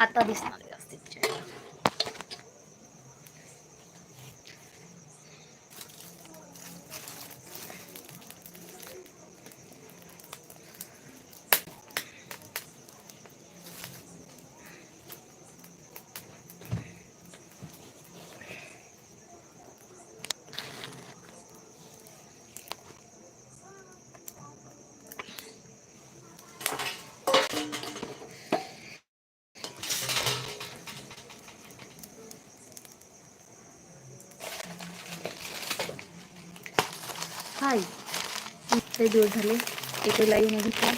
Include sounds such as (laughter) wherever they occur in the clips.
आता दिसणार व्यवस्थित चेहरा. हाय इतके दिवस झाले इथे लाईव्हमध्ये काय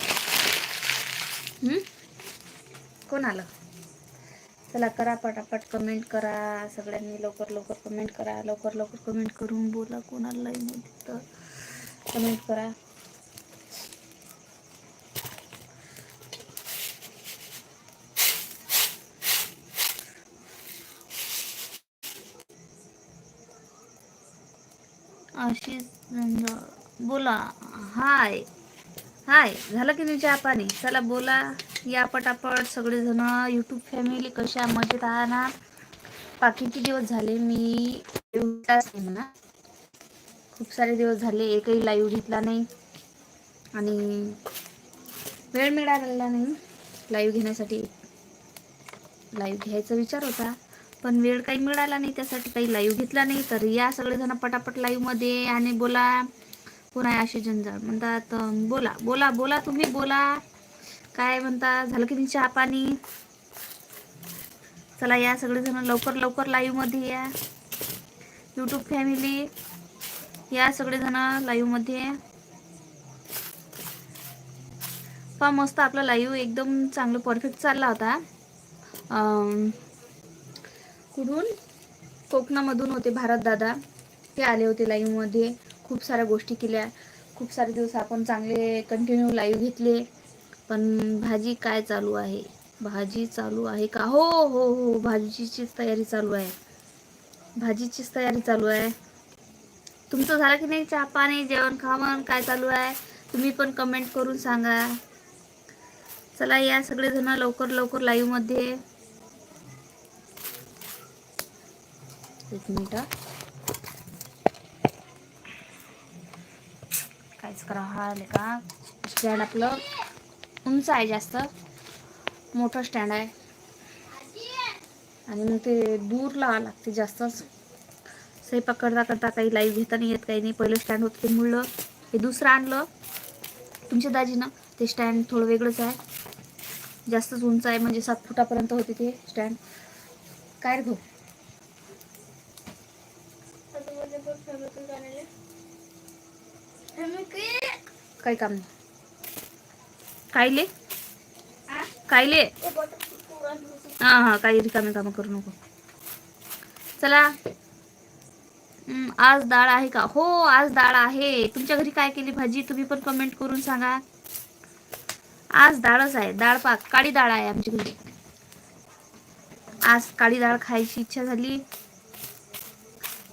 कोण आलं? चला करा पटापट कमेंट करा. सगळ्यांनी लवकर लवकर कमेंट करा. लवकर लवकर कमेंट करून बोला कोण आलं लाईव्हमध्ये. तर कमेंट करा आशिष नंद बोला. हाय. हाय. झालं की नाही चहा पाणी चला बोला. या पटापट सगळेजण. यूट्यूब फॅमिली कशा? मजेत आहात ना? पा किती दिवस झाले? मी म्हणा. खूप सारे दिवस झाले. एकही लाईव्ह घेतला नाही. आणि वेळ मिळालेला नाही. लाईव्ह घेण्यासाठी. लाईव्ह घ्यायचा विचार होता. पण वेळ काही मिळाला नाही त्यासाठी काही लाईव्ह घेतला नाही. तर या सगळेजण पटापट लाईव्हमध्ये आणि बोला. कोण आहे अशी जंजाळ म्हणतात बोला बोला बोला तुम्ही बोला. काय म्हणता? झालं की नाही चहा पाणी? चला या सगळेजण लवकर लवकर लाईव्हमध्ये या. यूट्यूब फॅमिली या सगळेजण लाईव्हमध्ये पहा मस्त आपला लाईव्ह एकदम चांगलं परफेक्ट चालला होता. कुठून कोकणामधून होते भारत दादा. ते आले होते लाईव्हमध्ये खूप साऱ्या गोष्टी केल्या. खूप सारे दिवस आपण चांगले कंटिन्यू लाईव्ह घेतले. पण भाजी काय चालू आहे? भाजी चालू आहे का? हो हो हो. भाजीचीच तयारी चालू आहे. भाजीचीच तयारी चालू आहे. तुमचं झालं की नाही चहा पाणी जेवण खावण? काय चालू आहे? तुम्ही पण कमेंट करून सांगा. चला या सगळेजण लवकर लवकर लाईव्हमध्ये एक मिनिट. काहीच करा हा आले का? स्टँड आपलं उंच आहे जास्त. मोठं स्टँड आहे. आणि मग ते दूर लावा लागते जास्तच स्वयंपाक करता करता काही लाईव्ह घेता नाही येत काही नाही. पहिलं स्टँड होतं ते मुळलं हे दुसरं आणलं. तुमच्या दाजीनं. ते स्टँड थोडं वेगळंच आहे. जास्तच उंच आहे म्हणजे सात फुटापर्यंत होते ते स्टँड. काय रे भाऊ? काही काम नाही. कायले? कायले? हा हा काही रिकामे कामं करू नको. चला. आज डाळ आहे का? हो आज डाळ आहे. तुमच्या घरी काय केली भाजी? तुम्ही पण कमेंट करून सांगा. आज डाळच आहे. डाळ पाक काळी डाळ आहे आमच्या घरी. आज काळी डाळ खायची इच्छा झाली.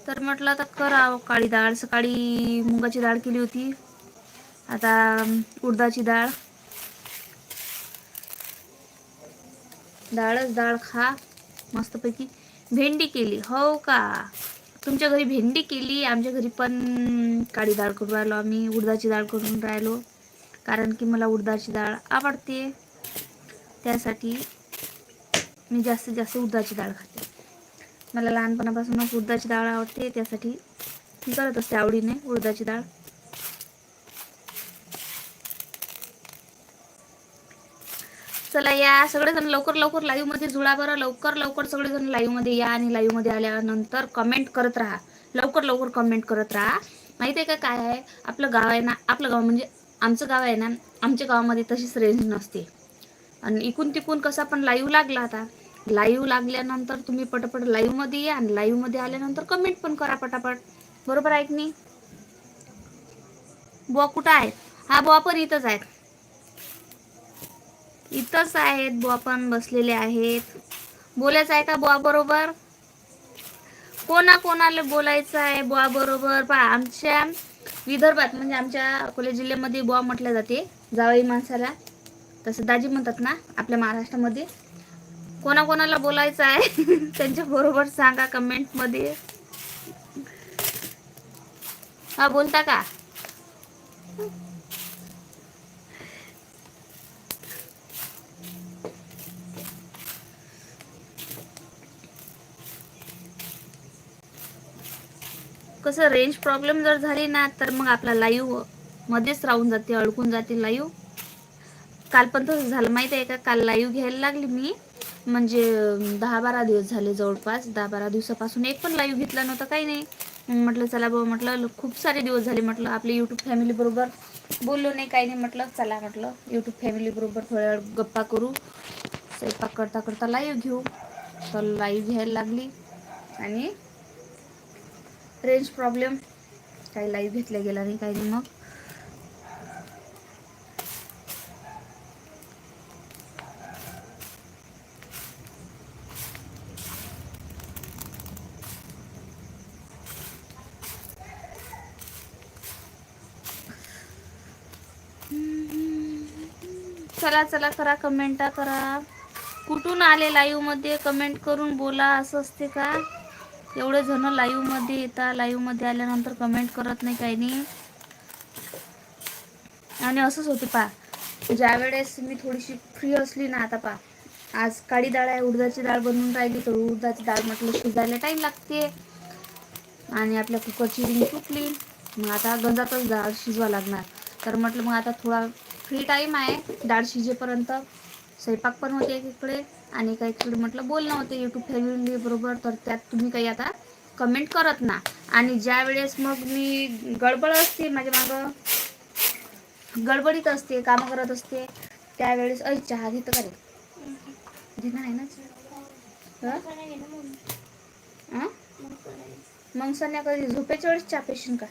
तर म्हटलं आता करावं हो काळी डाळ. सकाळी मुगाची डाळ केली होती. आता उडदाची डाळ. डाळच डाळ खा मस्तपैकी. भेंडी केली हो का? तुमच्या घरी भेंडी केली आमच्या घरी पण काळी डाळ करून राहिलो आम्ही उडदाची डाळ करून राहिलो. कारण की मला उडदाची डाळ आवडते. त्यासाठी मी जास्तीत जास्त उडदाची डाळ खाते. मला लहानपणापासूनच उडदाची डाळ आवडते त्यासाठी मी करत असते आवडीने उडदाची डाळ. चला या. सगळेजण लवकर लवकर लाईव्हमध्ये जुळा बरं. लवकर लवकर सगळेजण लाईव्हमध्ये या आणि लाईव्हमध्ये आल्यानंतर कमेंट करत राहा. लवकर लवकर कमेंट करत राहा. माहिती आहे का काय आहे? आपलं गाव आहे ना आपलं गाव म्हणजे आमचं गाव आहे ना आमच्या गावामध्ये तशीच रेंज नसते. आणि इकून तिकून कसा पण लाईव्ह लागला आता. लाईव्ह लागल्यानंतर तुम्ही पटापट लाईव्हमध्ये या आणि लाईव्हमध्ये आल्यानंतर कमेंट पण करा पटापट. बरोबर आहे की नाही? बुवा कुठं आहेत? हा बुवा पण इथंच आहेत. इथंच आहेत बुवा पण बसलेले आहेत. बोलायचं आहे का बुवा बरोबर? कोणा कोणाला बोलायचं आहे बुवा बरोबर? पहा आमच्या विदर्भात म्हणजे आमच्या अकोला जिल्ह्यामध्ये बुवा म्हटलं जाते जावई माणसाला. तसं दाजी म्हणतात ना आपल्या महाराष्ट्रामध्ये. कोणाकोणाला बोलायचं आहे? (laughs) त्यांच्या बरोबर सांगा कमेंटमध्ये. हा बोलता का? कसं रेंज प्रॉब्लेम जर झाली ना तर मग आपला लाईव्ह मध्येच राहून जाते अडकून जाते लाईव्ह काल पण तसं झालं. माहिती आहे का? काल लाईव्ह घ्यायला लागली मी. म्हणजे दहा बारा दिवस झाले जवळपास. दहा बारा दिवसापासून एक पण लाईव्ह घेतला नव्हता काही नाही. म्हटलं चला बाबा म्हटलं खूप सारे दिवस झाले म्हटलं आपले यूट्यूब फॅमिलीबरोबर बोललो नाही काही नाही म्हटलं चला म्हटलं यूट्यूब फॅमिलीबरोबर थोड्या वेळ गप्पा करू. स्वयंपाक करता करता लाईव्ह घेऊ. तर लाईव्ह घ्यायला लागली. आणि रेंज प्रॉब्लेम काही लाईव्ह घेतल्या गेला नाही काही मग. चला चला करा कमेंटा करा. कुठून आले लाईव्हमध्ये? कमेंट करून बोला असं असते का? एवढे जण लाईव्हमध्ये येतात लाईव्हमध्ये आल्यानंतर कमेंट करत नाही काही नाही. आणि असंच होते पा ज्या वेळेस मी थोडीशी फ्री असली ना आता पा आज काळी डाळ आहे उडदाची डाळ बनवून राहिली तर उडदाची डाळ म्हटलं शिजायला टाईम लागते. आणि आपल्या कुकरची रिंग तुटली मग आता गंजातच डाळ शिजवा लागणार. तर म्हटलं मग आता थोडा फ्री टाईम आहे डाळ शिजेपर्यंत. स्वयंपाक पण होते एकीकडे आणि काही इकडे म्हटलं बोलणं होते यूट्यूब फॅमिली बरोबर. तर त्यात तुम्ही काही आता कमेंट करत ना. आणि ज्या वेळेस मग मी गडबड असते माझ्या मागं गडबडीत असते कामं करत असते त्यावेळेस ऐ चहा घेतं का रे? घेणार आहे ना हं? मग संध्याकाळी झोपेच्या वेळेस चहा पेशीन का?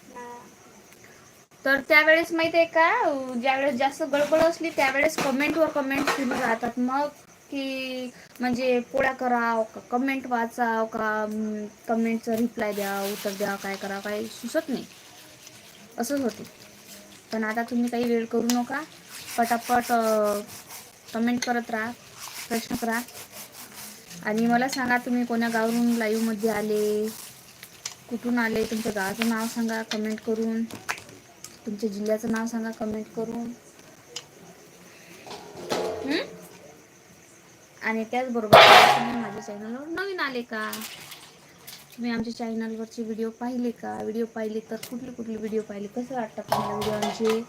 तर त्यावेळेस माहिती आहे का ज्यावेळेस जास्त गडबड असली त्यावेळेस कमेंटवर कमेंट सुरू राहतात. मग की म्हणजे पोळ्या कराव का कमेंट वाचाव का कमेंटचं रिप्लाय द्या उत्तर द्या काय करा काही सुचत नाही. असंच होते. पण आता तुम्ही काही वेळ करू नका. पटापट कमेंट करत राहा प्रश्न करा. आणि मला सांगा तुम्ही कोण्या गावावरून लाईव्हमध्ये आले कुठून आले तुमच्या गावाचं नाव सांगा कमेंट करून. तुमच्या जिल्ह्याचं नाव सांगा कमेंट करून. आणि त्याचबरोबर माझ्या चॅनलवर नवीन आले का? तुम्ही आमच्या चॅनलवरचे व्हिडिओ पाहिले का? व्हिडिओ पाहिले तर कुठले कुठले व्हिडिओ पाहिले? कसं वाटतं तुम्हाला व्हिडिओचे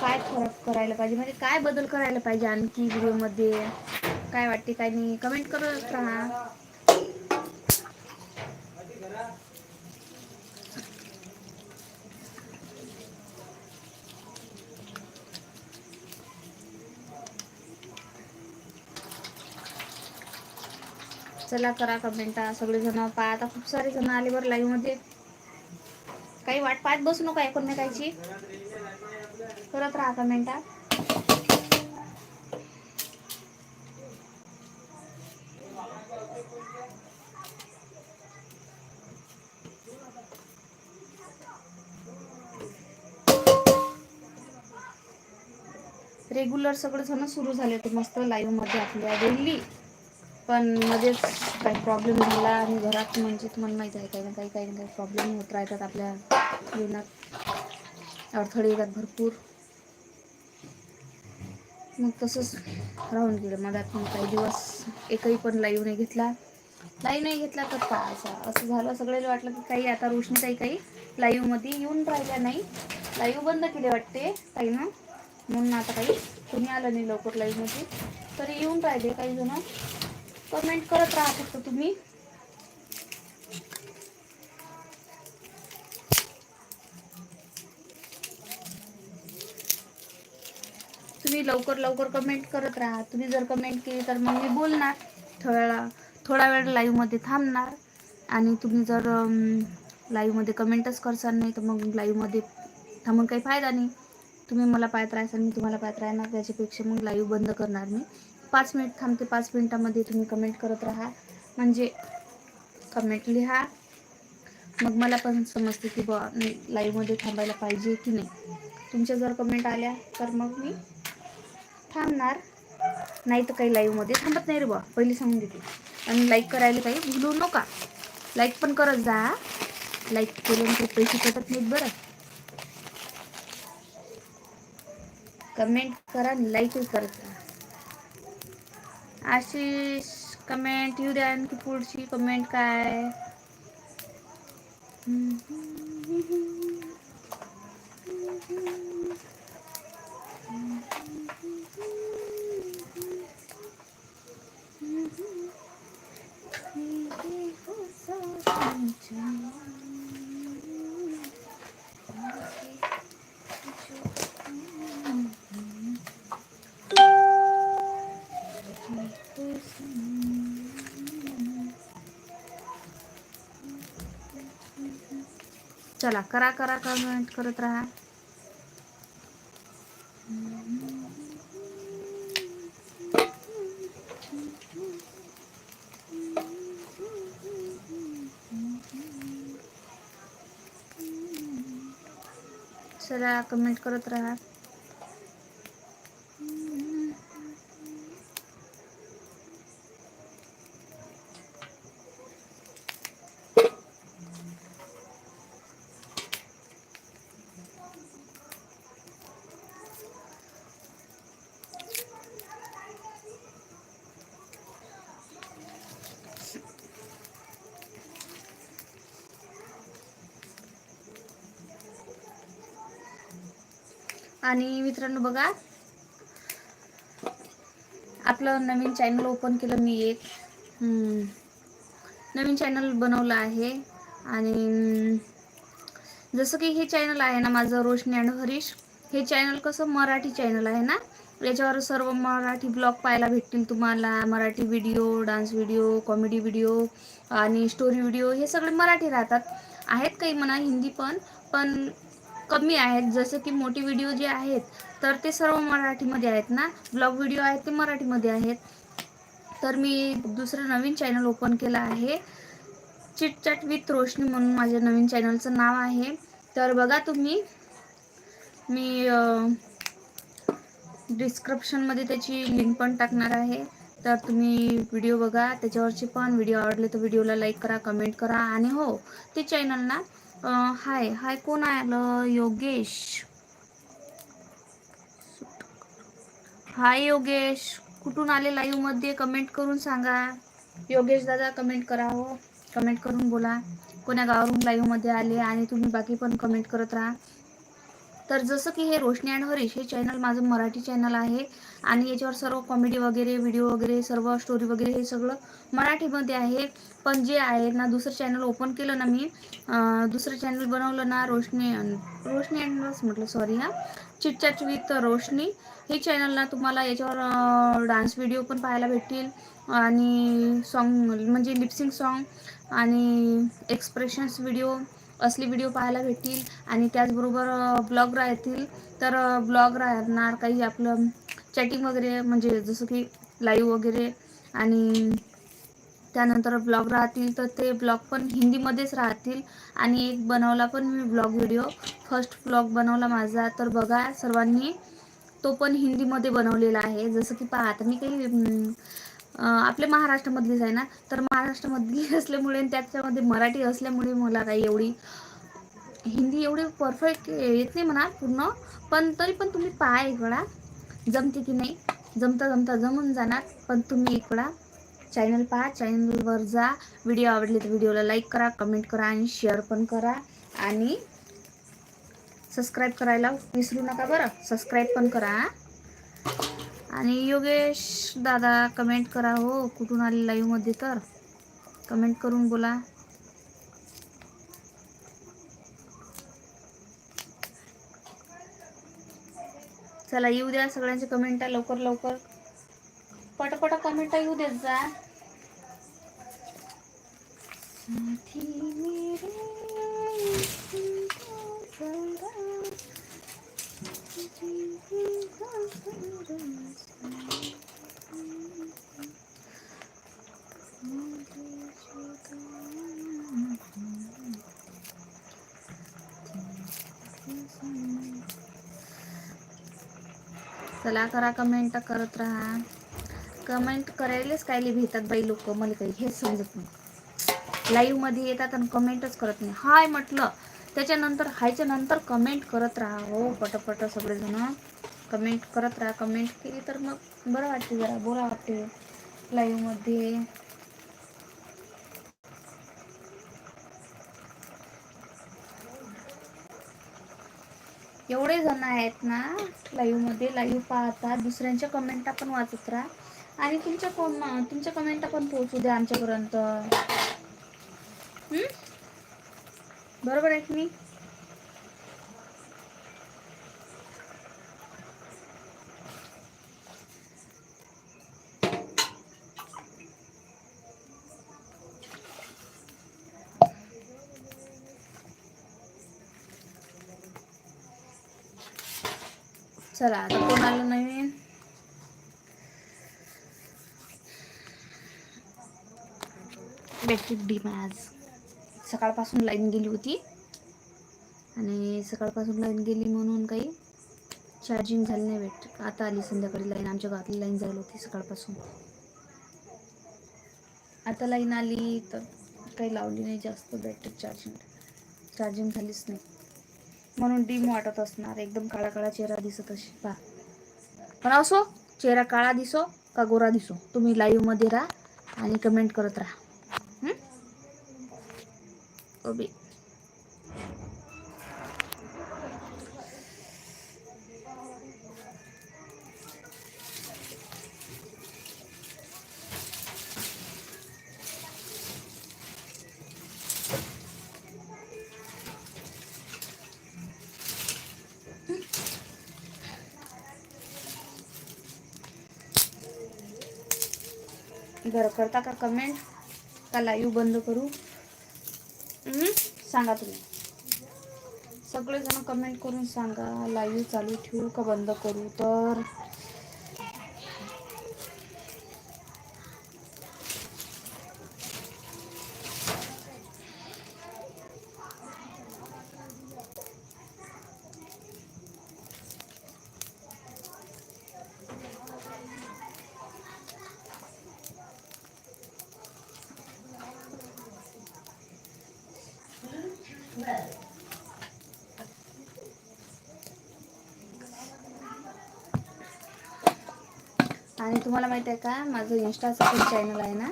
काय फरक करायला पाहिजे? म्हणजे काय बदल करायला पाहिजे आणखी व्हिडिओमध्ये काय वाटते? काय नाही? कमेंट करत राहा. चला करा कमेंटा सगळेजण पहा. आता खूप सारे जण आले बरं लाईव्हमध्ये काही वाट पाहत बसू नका एकोणमेकाची. करत राहा कमेंटा रेग्युलर सगळे जण सुरू झाले होते मस्त लाईव्हमध्ये आपल्या डेली पण मध्येच काही प्रॉब्लेम झाला आणि घरात म्हणजे तुम्हाला माहीत आहे काही ना काही काही ना काही प्रॉब्लेम होत राहतात आपल्या जीवनात. अडथळे येतात भरपूर. मग तसंच राहून गेलं. मधात मग काही दिवस एकही पण लाईव्ह नाही घेतला. लाईव्ह नाही घेतला तर पाहायचा असं? असं झालं. सगळ्याला वाटलं की काही आता रोशनी काही काही लाईव्हमध्ये येऊन राहिल्या नाही. लाईव्ह बंद केले वाटते काही ना म्हणून आता काही तुम्ही आलं नाही लवकर लाईव्हमध्ये तरी येऊन राहिले काही जण. कमेंट करत राहा फक्त तुम्ही. तुम्ही लवकर लवकर कमेंट करत राहा. तुम्ही जर कमेंट केली तर मग मी बोलणार. थोड्या थोडा वेळ लाईव्हमध्ये थांबणार. आणि तुम्ही जर लाईव्हमध्ये कमेंटच करसाल नाही तर मग लाईव्हमध्ये थांबून काही फायदा नाही. तुम्ही मला पाहत राहाल मी तुम्हाला पाहत राहणार. त्याच्यापेक्षा मग लाईव्ह बंद करणार मी. पाच मिनिट थांबते पाच मिनिटामध्ये तुम्ही कमेंट करत राहा. म्हणजे कमेंट लिहा. मग मला पण समजते की बा लाईव्हमध्ये थांबायला पाहिजे की नाही. तुमच्या जर कमेंट आल्या तर मग मी थांबणार. नाही तर काही लाईव्हमध्ये थांबत नाही रे बा पहिले सांगून देते. आणि लाईक करायला काही भुलू नका. लाईक पण करत जा. लाईक केल्यानंतर पैसे कटत नाहीत बरं. कमेंट करा लाईकही करत जा. आशिष कमेंट येऊ द्या आणखी पुढची कमेंट काय. चला करा करा कमेंट करत राहा चला कमेंट करत राहा आणि मित्रांनो बघा आपलं नवीन चॅनल ओपन केलं मी एक. नवीन चॅनल बनवलं आहे आणि जसं की हे चॅनल आहे ना माझं रोशनी अँड हरीश हे चॅनल कसं मराठी चॅनल आहे ना याच्यावर सर्व मराठी ब्लॉग पाहायला भेटतील तुम्हाला. Marathi video dance video comedy video आणि स्टोरी व्हिडिओ हे सगळे मराठी राहतात. आहेत काही म्हणा हिंदी पण पण कमी आहेत. जसे की मोठी व्हिडिओ जे आहेत तर ते सर्व मराठीमध्ये आहेत ना? ब्लॉग व्हिडिओ आहेत ते मराठीमध्ये आहेत. तर मी दुसरं नवीन चॅनल ओपन केलं आहे. चिटचॅट विथ रोशनी म्हणून माझ्या नवीन चॅनलचं नाव आहे. तर बघा तुम्ही. मी डिस्क्रिप्शनमध्ये त्याची लिंक पण टाकणार आहे. तर तुम्ही व्हिडिओ बघा. त्याच्यावरचे पण व्हिडिओ आवडले तर व्हिडिओला लाईक करा कमेंट करा. आणि हो ते चॅनल ना हाय हाय कोण आलं योगेश. हाय योगेश. कुठून आले लाईव्हमध्ये? कमेंट करून सांगा. योगेश दादा कमेंट करा हो. कमेंट करून बोला. कोण्या गावावरून लाईव्हमध्ये आले आणि तुम्ही बाकी पण कमेंट करत राहा. तर जसं की हे रोशनी अँड हरीश हे चॅनल माझं मराठी चॅनल आहे. आणि याच्यावर सर्व कॉमेडी वगैरे व्हिडिओ वगैरे सर्व स्टोरी वगैरे हे सगळं मराठीमध्ये आहे. पण जे आहे ना दुसरं चॅनल ओपन केलं ना मी दुसरं चॅनल बनवलं ना रोशनी रोशनी अँड म्हटलं सॉरी हा. Chitchat with Roshni. हे चॅनल ना तुम्हाला याच्यावर डान्स व्हिडिओ पण पाहायला भेटतील. आणि सॉन्ग म्हणजे लिपसिंग सॉन्ग आणि एक्सप्रेशन्स व्हिडिओ असली व्हिडिओ पाहायला भेटतील आणि त्याचबरोबर ब्लॉग राहतील. तर ब्लॉग राहणार काही आपलं चॅटिंग वगैरे म्हणजे जसं की लाईव्ह वगैरे आणि त्यानंतर ब्लॉग राहतील तर ते ब्लॉग पण हिंदीमध्येच राहतील. आणि एक बनवला पण मी ब्लॉग व्हिडिओ फर्स्ट ब्लॉग बनवला माझा. तर बघा सर्वांनी तो पण हिंदीमध्ये बनवलेला आहे. जसं की पाहता मी काही आपल्या महाराष्ट्रामधलीच आहे ना. तर महाराष्ट्रामधली (laughs) असल्यामुळे आणि त्याच्यामध्ये मराठी असल्यामुळे मला काही एवढी हिंदी एवढी परफेक्ट येत नाही म्हणा पूर्ण. पण तरी पण तुम्ही पहा एक वेळा. जमते की नाही? जमता जमता जमून जाणार. पण तुम्ही एक वेळा चॅनल पहा. चॅनलवर जा. व्हिडिओ आवडले तर व्हिडिओला लाईक करा कमेंट करा आणि शेअर पण करा. आणि सबस्क्राईब करायला विसरू नका बरं. सबस्क्राईब पण करा आणि योगेश दादा कमेंट करा हो कुठून आले लाईव्हमध्ये तर? कमेंट करून बोला. चला येऊ द्या सगळ्यांचे कमेंट आहे लवकर लवकर. पटपट कमेंट येऊ देत जा. चला करा कमेंट करत राहा. कमेंट करायलाच काय भेटतात बाई लोक मला काही हेच समजत नाही. लाईव्हमध्ये येतात आणि कमेंटच करत नाही. हाय म्हटलं त्याच्यानंतर हायच्या नंतर कमेंट करत राहा हो पटपट सगळेजण. कमेंट करत राहा. कमेंट केली तर मग बरं वाटते जरा बोला वाटते. लाईव्हमध्ये एवढे जण आहेत ना लाईव्हमध्ये लाईव्ह पाहतात. दुसऱ्यांच्या कमेंटा पण वाचत राहा. आणि तुमच्या कोण तुमच्या कमेंटा पण पोहोचू द्या आमच्यापर्यंत. बरोबर आहे की नाही? चला आता कोण आलं नवीन? बॅटरी डीम आज सकाळपासून लाईन गेली होती. आणि सकाळपासून लाईन गेली म्हणून काही चार्जिंग झाली नाही बॅटरी आता आली संध्याकाळी लाईन आमच्या गावातली लाईन जायला होती सकाळपासून. आता लाईन आली तर काही लावली नाही जास्त बॅटरी चार्जिंग चार्जिंग झालीच नाही. म्हणून डीम वाटत असणार. एकदम काळा काळा चेहरा दिसत अशी पा पण असो चेहरा काळा दिसो का गोरा दिसो तुम्ही लाईव्हमध्ये राहा आणि कमेंट करत राहा. ओबी बरं करता का कमेंट का लाईव्ह बंद करू. सांगा तुम्ही. सगळेजण कमेंट करून सांगा. लाईव्ह चालू ठेवू का बंद करू? तर आणि तुम्हाला माहिती आहे का? माझं इंस्टाचं पण चॅनल आहे ना?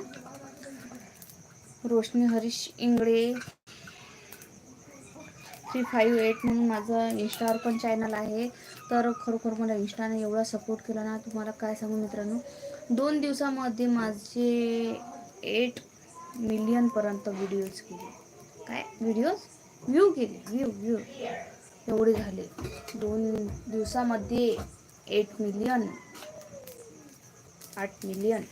Roshni Harish Ingle three five eight म्हणून माझं इंस्टावर पण चॅनल आहे. तर खरोखर मला इंस्टाने एवढा सपोर्ट केला ना तुम्हाला काय सांगू मित्रांनो? दोन दिवसामध्ये माझे एट मिलियनपर्यंत व्हिडिओज केले काय? व्हिडिओज व्ह्यू केले व्ह्यू व्ह्यू एवढे झाले. दोन दिवसामध्ये एट मिलियन आठ मिलियन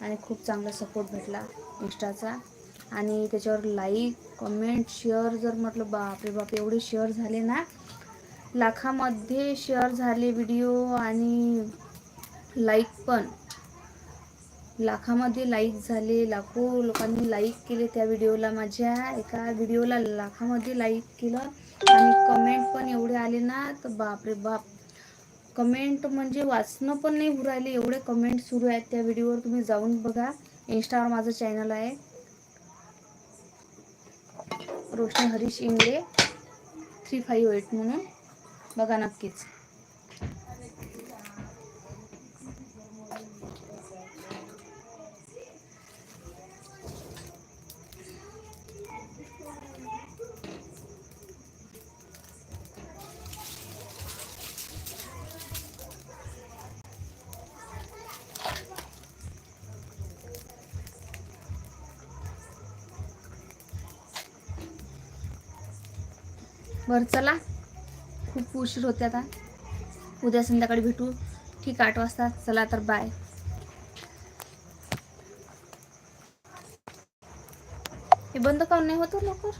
आणि खूप चांगला सपोर्ट भेटला इंस्टाचा. आणि त्याच्यावर लाईक कमेंट शेअर जर म्हटलं बापरे बाप एवढे शेअर झाले ना. लाखामध्ये शेअर झाले व्हिडिओ आणि लाईक पण. लाखामध्ये लाईक झाले लाखो लोकांनी लाईक केले त्या व्हिडिओला माझ्या. एका व्हिडिओला लाखामध्ये लाईक केलं. आणि कमेंट पण एवढे आले ना तर बापरे बाप. कमेंट म्हणजे वाचणं पण नाही होऊ राहिले एवढे कमेंट सुरू आहेत त्या व्हिडिओवर. तुम्ही जाऊन बघा. इन्स्टावर माझं चॅनल आहे. Roshni Harish Ingle three five eight म्हणून. बघा नक्कीच. बरं चला. खूप उशीर होते आता. उद्या संध्याकाळी भेटू. ठीक आठ वाजता. चला तर बाय हे बंद काऊन नाही होत हो लवकर?